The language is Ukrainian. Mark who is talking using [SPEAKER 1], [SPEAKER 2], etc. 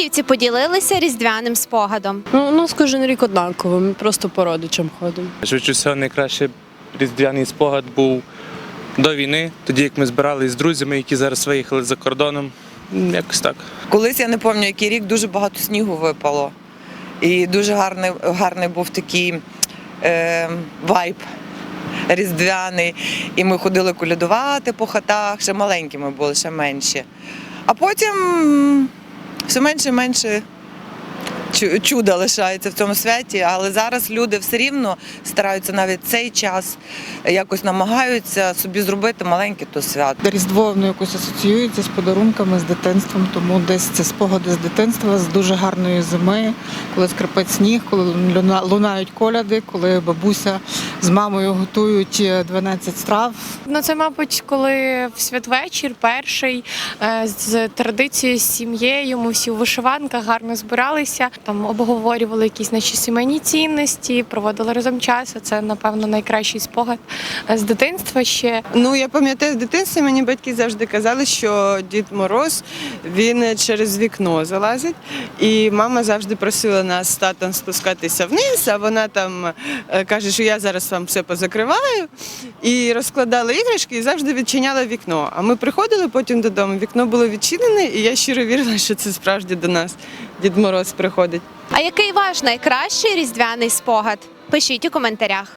[SPEAKER 1] Початківці поділилися різдвяним спогадом.
[SPEAKER 2] Ну, у нас кожен рік однаково, ми просто по родичам ходимо.
[SPEAKER 3] Швидше всього, найкращий різдвяний спогад був до війни, тоді як ми збиралися з друзями, які зараз виїхали за кордоном. Якось так.
[SPEAKER 4] Колись я не пам'ятаю, який рік дуже багато снігу випало. І дуже гарний, гарний був такий е, вайб різдвяний. І ми ходили колядувати по хатах, ще маленькими були, ще менші. А потім все менше і менше чу- чуда лишається в цьому святі, але зараз люди все рівно стараються навіть цей час якось намагаються собі зробити маленьке то свято.
[SPEAKER 5] Різдво воно якось асоціюється з подарунками, з дитинством, тому десь це спогади з дитинства, з дуже гарної зими, коли скрипить сніг, коли лунають коляди, коли бабуся з мамою готують е, 12 страв.
[SPEAKER 6] Ну, це, мабуть, коли в святвечір перший е, з традицією з сім'єю, ми всі у вишиванках гарно збиралися, там обговорювали якісь наші сімейні цінності, проводили разом час. Це, напевно, найкращий спогад е, з дитинства ще.
[SPEAKER 7] Ну я пам'ятаю з дитинства, мені батьки завжди казали, що Дід Мороз він через вікно залазить, і мама завжди просила нас з татом спускатися вниз, а вона там е, каже, що я зараз вам все позакриваю. І розкладала іграшки і завжди відчиняла вікно. А ми приходили потім додому, вікно було відчинене, і я щиро вірила, що це справді до нас Дід Мороз приходить.
[SPEAKER 1] А який ваш найкращий різдвяний спогад? Пишіть у коментарях.